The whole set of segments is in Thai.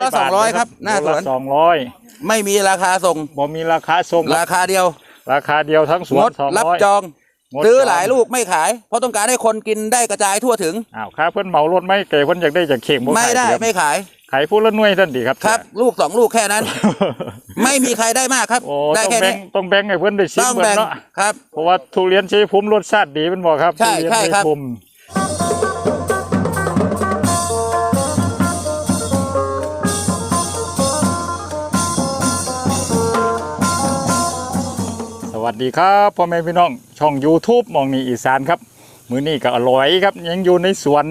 ก็สองร้อยครับ หน้าสวนสองร้อยไม่มีราคาส่งบ่มีราคาส่งราคาเดียว ราคาเดียวทั้งสวงนดสองรับร้อยจองงดซื้อจงหลายลูกไม่ขาย เพราะต้องการให้คนกินได้กระจายทั่วถึงอ้าวค่าเพิ่นเหมารถไม่เก๋เพิ่นอยากได้จากเข่งบ่ไม่ขายได้ครับไม่ขายขายผู้ละหน่วยท่านดีครับครับ ลูกสองลูกแค่นั้น ไม่มีใครได้มากครับโอ้ได้ต้องแค่แบ่นี้งต้องแบ่งให้เพิ่นได้ชิมต้องเพิ่นแบ่งเนาะครับเพราะว่าทุเรียนชัยภูมิรสชาติดีมันบอกครับใช่ทุเรียนใช่ครับ วัสดีครับพ่อแม่พี่น้องช่อง YouTube มองนี่อีสานครับ มื้อนี้ก็อร่อยครับ ยังอยู่ในสวน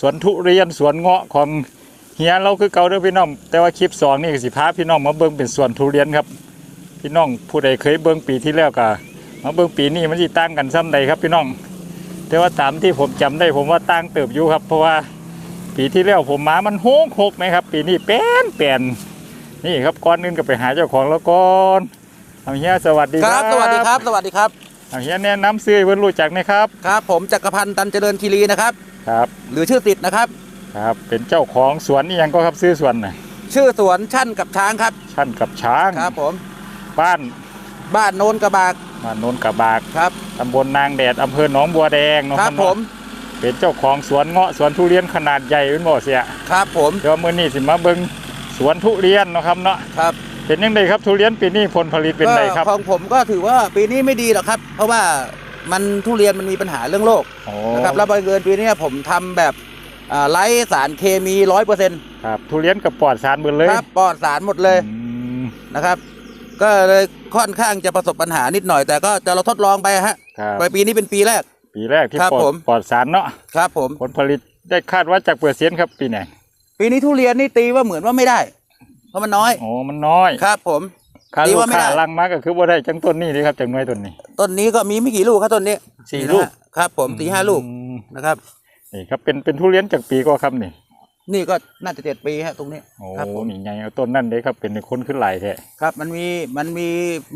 สวนทุเรียนสวนเงาะของเฮียเราคือเก่าเด้อพี่น้อง แต่ว่าคลิปสองนี่สิพาพี่น้องมาเบิ่งเป็นสวนทุเรียนครับ พี่น้องผู้ใดเคยเบิ่งปีที่แล้วก็มาเบิ่งปีนี้มันสิต่างกันซ้ำใดครับพี่น้อง แต่ว่าตามที่ผมจำได้ผมว่าต่างเติบอยู่ครับ เพราะว่าปีที่แล้วผมมามันโฮกหกไหมครับ ปีนี้เป็นเปลี่ยนนี่ครับก่อนอื่นก็ไปหาเจ้าของแล้วก่อน เอาเฮียสวัสดีคครัรับบสวัสดีครับ สวัสดีครับเอาเฮียแนะนำซื้อให้เพื่อนรู้จักหนะครับครับ ผมจักรพันธ์ตันเจริญคีรีนะครับครับ หรือชื่อติดนะครับครับเป็นเจ้าของสวนนี่ยังก็ครับซื้อสวนน่ะชื่อสวนชั่นกับช้างครับ ชั้นกับช้างครับ ผม บ้านบ้านโนนกระบากบ้านโนนกระบากครับตำบลนางแดดอำเภอหนองบัวแดงเนาะครับเนาะผม เป็นเจ้าของสวนเงาะสวนทุเรียนขนาดใหญ่เป็นบ่เสียครับ ผมเดี๋ยวมื้อนี้สิมาเบิ่งสวนทุเรียนเนาะครับเนาะครับ เป็นยังไงครับทุเรียนปีนี้ผลผลิตเป็นไงครับก็ของผมก็ถือว่าปีนี้ไม่ดีหรอกครับ เพราะว่ามันทุเรียนมันมีปัญหาเรื่องโรคโอ้นะครับแล้วบังเอิญปีนี้ผมทำแบบอ่าไร้สารเคมีร้อยเปอร์เซ็นต์ครับทุเรียนกับปลอดสารหมดเลยครับปลอดสารหมดเลยอืมนะครับ ก็เลยค่อนข้างจะประสบปัญหานิดหน่อยแต่ก็จะเราทดลองไปฮะครับไปปีนี้เป็นปีแรก ปีแรกที่ครับปลอดผมปลอดสารเนาะครับผมผลผลิตได้คาดว่าจากเปอร์เซ็นต์ครับปีไหนปีนี้ทุเรียนนี่ตีว่าเหมือนว่าไม่ได้ เพราะมันน้อย โอ้มันน้อยครับ ผม ค่าดีลูกว่าไม่ค้าได้ลังมาก็คือบ่ได้จังต้นนี้เลยครับจังหน่วยต้นนี้ ต้นนี้ก็มีไม่กี่ลูกครับต้นนี้สี่นี่นะลูกฮะครับ ผมสี่ห้าลูกอืมนะครับ นี่ครับเป็นเป็นทุเรียนจากปีก็ครับนี่ นี่ก็น่าจะเจ็ดปีฮะตรงนี้โอ้ครับผมนี่ไงเอาต้นนั่นเลยครับเป็นในคนขึ้นหลายแท้ครับมันมีมันมี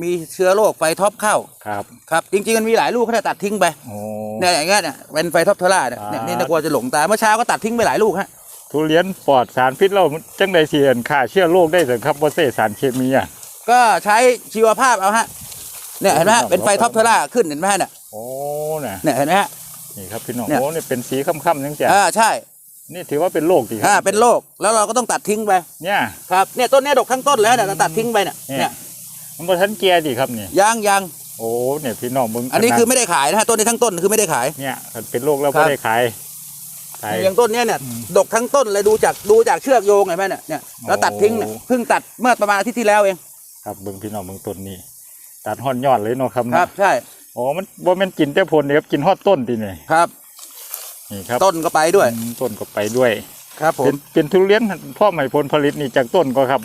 มีเชื้อโรคไฟท็อปเข้าครับ ครับ จริงๆมันมีหลายลูกเขาจะตัดทิ้งไปโอ้ เนี่ยอย่างเงี้ยเนี่ยเป็นไฟท็อปเทอร่าเนี่ยเนี่ยนี่น่ากลัวจะหลงตาเมื่อเช้าก็ตัดทิ้งไปหลายลูกฮะ ทุเรียนปลอดสารพิษเราจังใดเสียนค่าเชื้อโรคได้สิครับบ่ใส่สารเคมีอะ ก็ใช้ชีวภาพเอาฮะเนี่ยเห็นไหมฮะโอ้เป็นไฟท็อปเทอร่าขึ้นเห็นไหมฮะเนี่ยโอ้น่ะเนี่ยเห็นไหมฮะ นี่ครับพี่น้องเนี่ย โอ้นี่เป็นสีค่ำๆจังจ้ะอ่าใช่นี่ถือว่าเป็นโรคดีคอ่ารับเป็นโรคแล้วเราก็ต้องตัดทิ้งไปเนี่ย ครับเนี่ยต้นเนี้ยดกทั้งต้นแล้วเนี่ยเราตัดทิ้งไปเนี่ยเนี่ยเนี่ยมันบ่ทันแก่ดีครับนี่ยางยางโอ้เนี่ยพี่น้องมึงอันนี้ขนาดคือไม่ได้ขายนะฮะต้นนี้ทั้งต้นคือไม่ได้ขาย เนี่ยมันเป็นโรคแล้วครับ่บ ได้ขาย ขายอย่างต้นเนี้ยเนี่ยอืมดกทั้งต้นเลยดูจากดูจากเชือกโยงเห็นไหมเนี่ยเนี่ยแล้วตัดทิ้งเนี่ยโอ้ เพิ่งตัดเมื่อประมาณอาทิตย์ที่แล้วเองครับเบิ่งพี่น้องเบิ่งต้นนี้ตัดฮอดยอดเลยเนาะครับคเนาะรับ ใช่โอ้มันบ่แม่นกินแต่ผลเด้ครับกินฮอดต้นตินี่ครับ นี่ครับต้นก็ไปด้วยอืมต้นก็ไปด้วย ครับผเป็มนเป็นทุเรียนพ่อใหม่ผลผลิตนี่จากต้นก็ครับ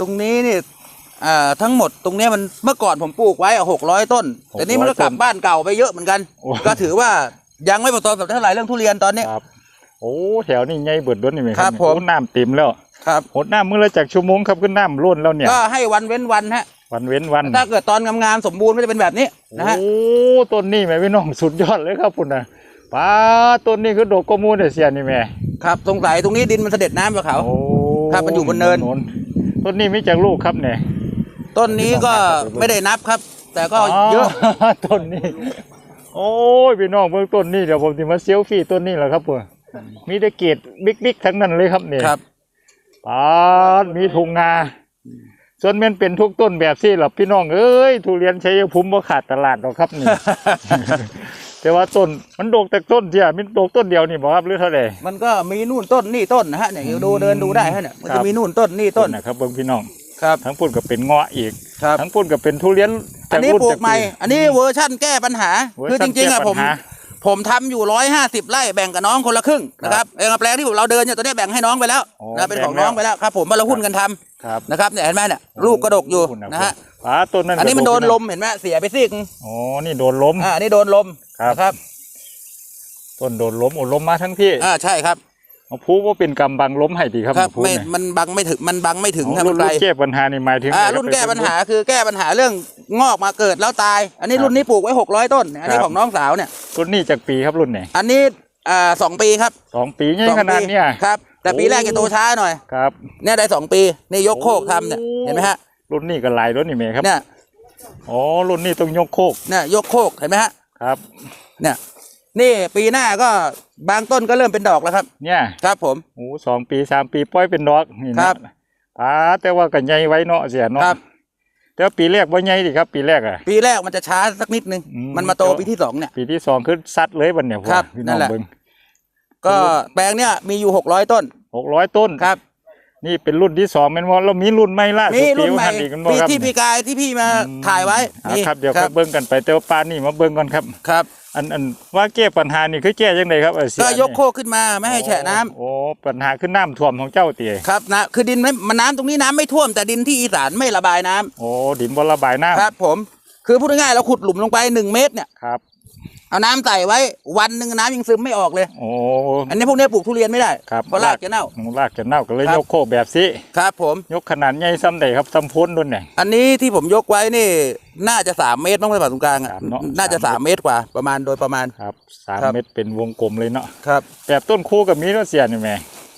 ตรงนี้นี่อ่าทั้งหมดตรงเนี้ยมันเมื่อก่อนผมปลูกไว้หกร้อยต้น แต่นี้มันก็กลับบ้านเก่าไปเยอะเหมือนกัน โอ้ ก็ถือว่า ยังไม่ประสบความสำเร็จเท่าไหร่เรื่องทุเรียนตอนนี้ ครับ โอ้แถวนี้ใหญ่เบิดด้วนนี่ไหมครับเนี่ยผมโอ้น้ำเต็มแล้วครับหดน้ำมื้อละจากชั่วโมงครับขึ้นน้ำล้นแล้วเนี่ยก็ให้วันเว้นวันฮะวันเว้นวัน ถ้าเกิดตอนงามๆสมบูรณ์ก็จะเป็นแบบนี้นะฮะโอ้ต้นนี้แม่พี่น้องสุดยอดเลยครับคุณนะป้าต้นนี้คือโดกกว่าหมูเดเสียนี่แม่ครับสงสัยตรงนี้ดินมันเสด็จน้ำไปเขาโอ้ครับมันอยู่บนเนินต้นนี้มีจากลูกครับเนี่ยต้นนี้ก็ไม่ได้นับครับ แต่ก็เยอะต้นนี้ โอ้ยพี่น้องเบิ่งต้นนี้เดี๋ยวผมจะมาเซลฟี่ต้นนี้แหละครับเพื่อมีแต่เกตบิ๊กๆทั้งนั้นเลยครับเนี่ยครับปาดมีทุ่งนาส่วนแม่นเป็นทุกต้นแบบซี่หรอพี่น้องเอ้ยทุเรียนชัยภูมิบ่ขาดตลาดหรอกครับนี่แต่ว่าต้นมันโดกแต่ต้นเดียวมันโดกต้นเดียวนี่บ่ครับหรือเท่าไหร่มันก็มีนู่นต้นนี่ต้นนะฮะเนี่ยดูเดินดูได้ฮะเนี่ยมันครัจะบมีนู่นต้นนี่ต้นนะครับเบิ่งพี่น้อง ครับทั้งพุ่นก็เป็นเงาะอีกครับทั้งพุ่นก็เป็นทุเรียนอันนี้จากปลูรุ่กใหม่จากปีอันนี้เวอร์ชั่นแก้ปัญหาเวอร์คือชัจนริงๆอะแก้ผปัมญหาผมทำอยู่ร้อยห้าสิบไร่แบ่งกับน้องคนละครึ่งนะครับเองแปลงที่เราเดินเนี่ยตัวเนี้ยแบ่งให้น้องไปแล้วโอ้นะเป็นของแบ่งแล้วน้องไปแล้วครับ ผมมาเราหุ้นกันทำครับนะครับเนี่ยเห็นไหมเนี่ยลูกกระดกอยู่พุ่นะฮะป้าต้นนั้นอันนี้มันกโดระนลมเห็นไหมเสียไปซีกนึงอ๋อนี่โดนล้มอ่าอันนี้โดนลมครับนะครับต้นโดนล้มโอ้ล้มมาทั้งที่อ่าใช่ครับ เอาผู้ว่าเป็นกำบังล้มให้ดีครับครับผู้ไม่เนี่ยมันบังไม่ถึงมันบังไม่ถึงอ๋อทำรุ่นไรรุ่นแก้ปัญหานี่หมายถึงอ่าอะไรคบ รุ่นแก้ปัญหาคือแก้ปัญหาเรื่องงอกมาเกิดแล้วตาย อันนี้ครับรุ่นนี้ปลูกไว้หกร้อยต้น อันนี้ครับ ของน้องสาวเนี่ย รุ่นนี้จากปีครับรุ่นไหนอันนี้อ่าสองปีครับสองปีใหญ่สองขนาดปีเนี้ย ครับ แต่ปีแรกจะโตช้าหน่อย ครับ เนี่ยได้สองปีนี่ยกโคกทำเนี่ยเห็นไหมฮะรุ่นนี้ก็หลายรุ่นนี่แม่ครับเนี่ยอ๋อรุ่นนี้ต้องยกโคกเนี่ยยกโคกเห็นไหมฮะครับ เนี่ยนี่ปีหน้าก็ บางต้นก็เริ่มเป็นดอกแล้วครับ เนี่ยครับผมโอ้สองปีสามปีปล่อยเป็นดอกนี่นะครับอ่าแต่ว่าก็ใหญ่ไว้เนาะเสียเนาะครับแต่ว่าปีแรกว่าใหญ่ดิครับปีแรกอะปีแรกมันจะช้าสักนิดนึงอืมมันมาโตปีที่สองเนี่ยปีที่สองคือซัดเลยบันเนี่ยครับพี่นั่น้องนแหละเบิ่งก็แปลงเนี่ยมีอยู่หกร้อยต้นหกร้อยต้นครับ นี่เป็นรุ่นที่สองเป็นว่าเรามีรุ่นใหม่ล่ามีสุดรุ่นใหม่ปีว่าหัอีกกันบ่ปีครับที่พี่กายที่พี่มาถ่ายไว้อ่ามีครับเดี๋ยวคก็รับเบิ่งกันไปแต่ว่าปานนี่มาเบิ่งก่อนครับครับ อันอันว่าแก้ปัญหานี่คือแก้ยังไงครับเออเสีก็ยกนี่โคกขึ้นมาไม่ให้แฉะน้ำโอ้ปัญหาคือน้ำท่วมของเจ้าเตี๋ยครับนะคือดินไม่มันน้ำตรงนี้น้ำไม่ท่วมแต่ดินที่อีสานไม่ระบายน้ำโอ้ดินบนระบายน้ำครับ ผม คือพูดง่ายๆเราขุดหลุมลงไปหนึ่งเมตรเนี่ย ครับ เอาน้ำใส่ไว้ วันหนึ่งน้ำยังซึมไม่ออกเลย โอ้ อันนี้พวกนี้ปลูกทุเรียนไม่ได้ครับเพราะรากจะเน่า รากจะเน่าก็เลยครับ ยกโคกแบบสิครับ ผม ยกขนาดใหญ่ซ้ำใดครับซ้ำพ้นด้วยเนี่ย อันนี้ที่ผมยกไว้นี่ น่าจะสามเมตรต้องไปปาดตรงกลางอะสามเนอะ น่าจะสาสามมเมเมตตรรกว่าประมาณโดยประมาณ ครับสามครับ เม็ดเป็นวงกลมเลยเนาะครับ แบบต้นคู่กับมีแล้วเสียนี่แม่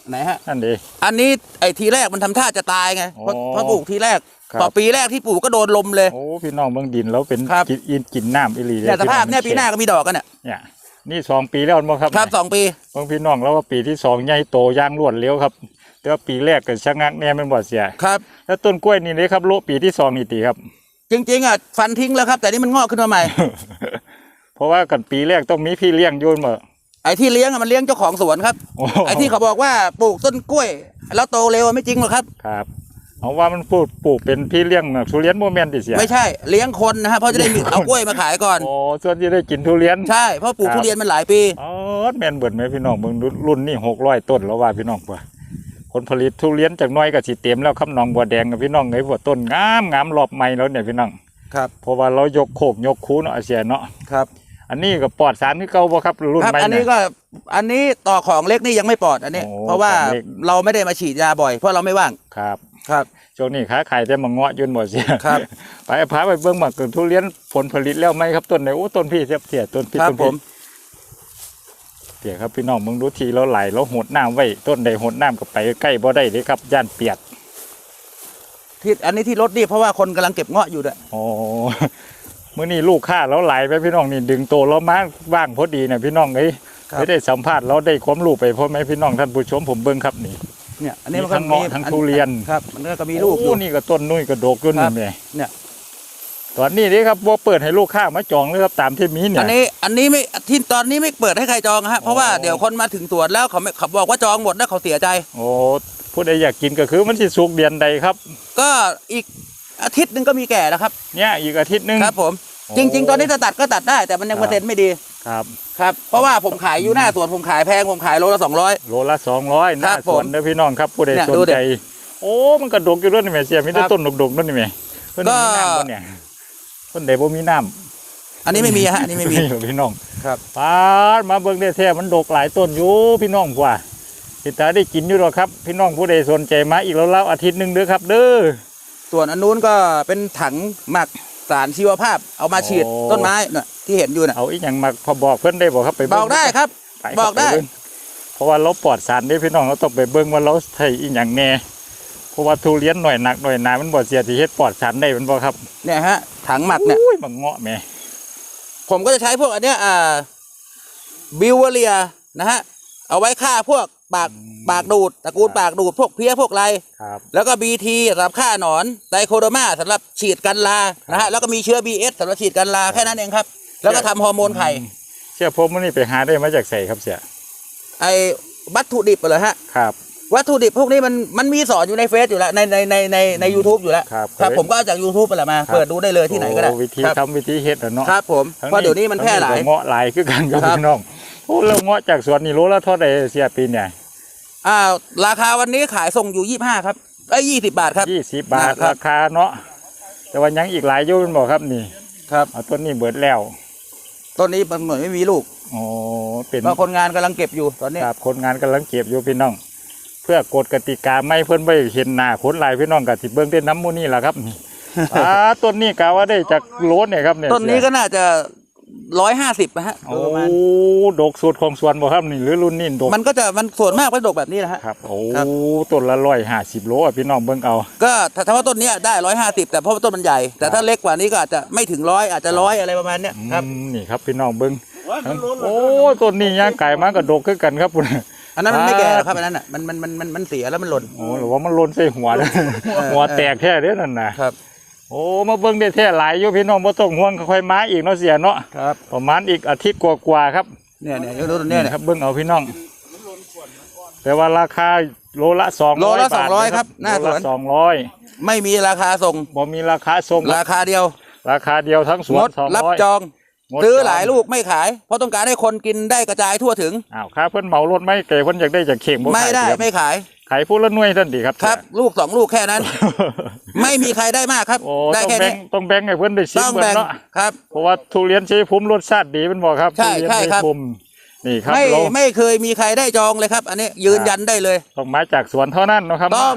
ไหนฮะนั่นดี อันนี้ไอ้ทีแรกมันทำท่าจะตายไงเพราะอ๋อเพราะปลูกทีแรกครับพอปีแรกที่ปลูกก็โดนลมเลยโอ้พี่น้องเมืองดินแล้วเป็นครับกินอินกินน้ำอิลีเลยเนี่ยสภาพเนี่ยพี่ปีหน้าก็มีดอกกันเนี่ยเนี่ยนี่สองปีแล้วมั้งครับครับสองปีบางพี่น้องแล้วว่าปีที่สองใหญ่โตย่างรวดเร็วครับแต่ว่าปีแรกก็ชะงักแน่แมันบ่เสียครับแล้วต้นกล้วยนี่เลยครับโลปีที่สองนี่ตีครับ จริง ๆอะฟันทิ้งแล้วครับ แต่นี่มันงอกขึ้นมาใหม่ เพราะว่ากันปีแรกต้องมีพี่เลี้ยงโยนมาไอ้ที่เลี้ยงอะมันเลี้ยงเจ้าของสวนครับ โอ้ไอ้ที่เขาบอกว่าปลูกต้นกล้วย แล้วโตเร็วไม่จริงหรอกครับ ครับเอาว่ามันปลูกปลูกเป็นพี่เลี้ยงทุเรียนโมเมนต์ติเสีย ไม่ใช่เลี้ยงคนนะฮะเพราะจะได้มีเอากล้วยมาขายก่อน โอ้ส่วนที่ได้กินทุเรียน ใช่เพราะปลูกครับ ทุเรียนมันหลายปีอ๋อแม่นเบิดไหมพี่น้องเบิ่งดูรุ่นนี่หกร้อยต้นแล้วว่าพี่น้องป่ะผลผลิตทุเรียนจากหน้อยก็สิเต็มแล้วครับน้องบัวแดงกับพี่น้องไอ้พวกต้นงามงามรอบใหม่แล้วเนี่ยพี่น้องครับ เพราะว่าเรายกโคกยกคูเนาะอาเสียเนาะครับ อันนี้ก็ปลอดสารที่เก่าบ่ครับรุ่นครับ ใหม่อันนี้เนี่ยก็ อันนี้ต่อของเล็กนี่ยังไม่ปลอดอันนี้ โอ้เพราะว่าของเล็ก เราไม่ได้มาฉีดยาบ่อย เพราะเราไม่ว่าง ครับครับ ช่วงนี้ค้าขายแต่มังเงาะอยืนหมดเสียครับ ไปพาไปเบิ่งหมากเกินทุเรียนผลผลิตแล้วไหมครับต้นไหนโอ้ต้นพี่เสียบเสียต้นพี่ครับต้นผพี่ มเสียครับพี่น้องมึงดูทีเราไหลเราหดน้ำไว้ต้นใดหดน้ำก็ไปใกล้บ่ได้เลยครับย่านเปียกที่อันนี้ที่รถนี่เพราะว่าคนกำลังเก็บเงาะอยู่ด้วย โอ้ มื่อนี้ลูกค้าเราไหลไปพี่น้องนี่ดึงโตวเรามาว่างพอดีเนี่ยพี่น้องเอ้ยครับไม่ได้สัมภาษณ์เราได้ความรู้ไปพ่อแม่พี่น้องท่านผู้ชมผมเบิ่งครับนี่เนี่ยอันนี้มีมันก็ทั้งเงาะมีทั้งอัทุเรียนครับ มันก็มีลูกอยู่โนี่ก็ต้นนุ่ยก็โดกอยู่ครันี่บแม่เนี่ยตอนนี้นี่ครับบ่เปิดให้ลูกค้ามาจองเลยครับตามที่มีเนี่ยอันนี้อันนี้ไม่ที่ตอนนี้ไม่เปิดให้ใครจองฮะเพราะว่าอ๋อเดี๋ยวคนมาถึงตรวจแล้วเขาไม่เขาบอกว่าจองหมดแล้วเขาเสียใจ โอ้ผู้ใดอยากกินก็คือมันสิสุกเดือนใดครับ ก็อีก อาทิตย์หนึงก็มีแก่แล้วครับเนี่ยอีกอาทิตย์หนึง ครับผมโอ้ จริง ๆ ตอนนี้จะตัดก็ตัดได้แต่มันยังครับเปอร์เซ็นต์ไม่ดีครับ ครับเพราะว่าผมขายอยู่หน้าสวนผมขายแพงผมขายโลละสองร้อย โลละสองร้อยหน้าครับสวนผมเด้อพี่น้องครับผู้ใดเนี่ยสนดูดิใจ โอ้มันกระดกอยู่ด้วยนี่แม่เสียมีแต่ครับต้นดกๆนั่นนี่แม่เพิ่นก็ มีน้ำบ่เนี่ยเพิ่นใดบ่มีน้ำอันนี้ไม่มีฮะอันนี้ไม่มี หรอกพี่น้องครับ ปาดมาเบิ่งได้แท้มันดกหลายต้นอยู่พี่น้องกว่าสิตาได้กินอยู่หรอกครับ พี่น้องผู้ใดสนใจมาอีกแล้วๆอาทิตย์หนึงเด้อครับ เด้อ ส่วนอันนู้นก็เป็นถังหมักสารชีวภาพ เอามาฉีดโอ้ ต้นไม้น่ะที่เห็นอยู่น่ะเอาอีกอย่างมาพอบอกเพิ่นได้บ่ครับไปบเบิ่งอกได้ครับไปครับบอกได้ ปเงเพราะว่าเราปลอดสารเด้พี่น้องเราต้องไปเบิ่งว่าเราใช้อีหยังแน่เพราะว่าทุเรียนหน่อยหนักหน่อยหนามันบ่เสียที่เฮ็ดปลอดสารได้แมันบ่ครับเนี่ยฮะถังหมักเนี่ย อุ้ยบังเงาะแหม่ผมก็จะใช้พวกอันเนี้ยอ่าบิวเวเรียนะฮะ เอาไว้ฆ่าพวกปาก ปากดูดตระกูลปากดูดพวกเพี้ยพวกไรครับแล้วก็บีทีสำหรับฆ่าหนอนไดโคโดมาสำหรับฉีดกันลานะฮะแล้วก็มีเชื้อบีเอสสำหรับฉีดกันลาแค่นั้นเองครับ แล้วก็ทำฮอร์โมนไข่เชื่อผมมันนี่ไปหาได้มาจากไสครับเสียไอ้วัตถุดิบเหรอฮะ ครับ วัตถุดิบพวกนี้มันมันมีสอนอยู่ในเฟซอยู่แล้วในในในในในยูทูบอยู่แล้วครับครับผมก็เอาจาก YouTube ไปแหละมาเปิดดูได้เลยที่ไหนก็ได้โอ้วิธีครับทำวิธีเฮ็ดอะเนาะครับผมทั้งเพราะเดี๋ยวนี้มันแพร่หลายทั้งก็เงาะหลายคือกันครับครับ พี่น้องโอ้แล้วเงาะจากสวนนี่โลละเท่าใดเสียปีเนี่ย อ่าราคาวันนี้ขายส่งอยู่ยี่ห้าครับไอ้ยี่สิบบาทครับยี่สิบบาทครับราคาเนาะแต่ว่ายังอีกหลายอยู่แมันบอกครับนี่ครับเอาต้นนี้เบิดแล้วต้นนี้มันเหมือนไม่มีลูกอ๋อเป็นเพราะคนงานกำลังเก็บอยู่ตอนนี้ครับคนงานกำลังเก็บอยู่พี่น้อง เพื่อกฎกติกาไม่เพิ่นไว้เห็นหน้าคนหลายพี่น้องกับสิเบิ่งได้น้ำหมูนี่แหละครับนี่อ่าต้นนี้กะว่าได้จากโลนเนี่ยครับเนี่ยต้นนี้ก็น่าจะ ร้อยห้าสิบนะฮะโอ้โดยประมาณดกสุดของสวนบ่ครับนี่หรือรุ่นนี่ดกมันก็จะมันส่วนมากเป็นดกแบบนี้นะฮะ ครับโอ้ครับ ต้นละร้อยห้าสิบโลอะพี่น้องเบิ่งเอา ก็ถ้าถ้าว่าต้นเนี้ยได้ร้อยห้าสิบแต่เพราะว่าต้นมันใหญ่ แต่ถ้าเล็กกว่านี้ก็อาจจะไม่ถึงร้อยอาจจะร้อยอะไรประมาณเนี้ยครับ อืมนี่ครับพี่น้องเบิ่งโอ้ต้นนี้ย่างไก่มากกระดกคือกันครับพุ่นอันนั้นมันไม่อ่าแก่หรอกครับอันนั้นอะมันมันมันมันมันเสียแล้วมันหล่น โอ้หรือว่ามันหล่นใส่หัวนะหัวแตกแท้เด้อนั่นน่ะครับ โอ้มาเบิ่งได้แท้หลายอยู่พี่น้องบ่ต้องห่วงค่อยๆมาอีกเนาะเสียเนาะครับประมาณอีกอาทิตย์กว่าๆครับเนี่ยเนี่ยยกต้นเนี้ยเนี่ยครับเบิ่งเอาพี่น้อง แต่ว่าราคาโลละ200โลละบาท200ครับหน้าสวนโลละ200ไม่มีราคาส่งบ่มีราคาส่งราคาเดียว ราคาเดียวทั้งสวงนด200รับจองงด ซื้อจงหลายลูกไม่ขาย เพราะต้องการให้คนกินได้กระจายทั่วถึงอ้าวค่าเพิ่นเหมารถไม่เก๋เพิ่นอยากได้จากเข่งบ่ไม่ขายได้เยวไม่ขายขายผู้ละหน่วยท่านดีครับครับ ลูกสองลูกแค่นั้น ไม่มีใครได้มากครับโอ้ได้ต้องแค่แบ่นี้งต้องแบ่งให้เพิ่นได้ชิมต้องเบิ่แบ่งเนาะครับเพราะว่าทุเรียนชัยภูมิรสชาติดีมันบอกครับใช่ทุเรียนใช่ครับชัยภูมินี่ครับไม่เราไม่เคยมีใครได้จองเลยครับ อันนี้ยืนยันได้เลย ต้องมาจากสวนเท่านั้นเนาะครับ ต้อง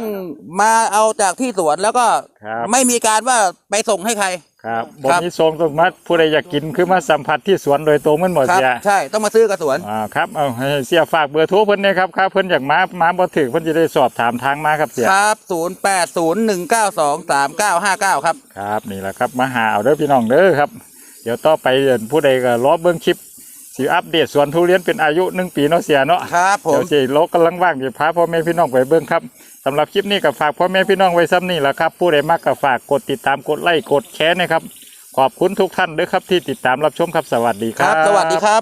มาเอาจากที่สวนแล้วก็ครับไม่มีการว่าไปส่งให้ใคร ครับบ่ครับมีทรงต้องมาผู้ใดอยากกินคือมาสัมผัสที่สวนโดยตรงมันหมดครับ เสียใช่ต้องมาซื้อกับสวน อ่าครับเอาให้เสียฝากเบอร์โทรเพิ่นเนี่ยครับครับเพิ่นอยากมามาบ่ถึงเพิ่นจะได้สอบถามทางมาครับเสียครับศูนย์แปดศูนย์หนึ่งเก้าสองสามเก้าห้าเก้าครับ ครับนี่แหละครับมาหาเอาเด้อพี่น้องเด้อครับ เดี๋ยวต่อไปเดี๋ยวผู้ใดก็รอเบิ่งคลิป สิอัปเดตสวนทุเรียนเป็นอายุหนึ่งปีเนาะเสียเนาะครับผมเดี๋ยวสิโลกกำลังว่างเดี๋ยวพาพ่อแม่พี่น้องไปเบิ่งครับสำหรับคลิปนี้ก็ฝากพ่อแม่พี่น้องไว้ซ้ำนี่แหละครับ ผู้ใดมากก็ฝากกดติดตามกดไลค์กดแชร์นะครับ ขอบคุณทุกท่านด้วยครับที่ติดตามรับชมครับสวัสดีคครัรับ บ สวัสดีครับ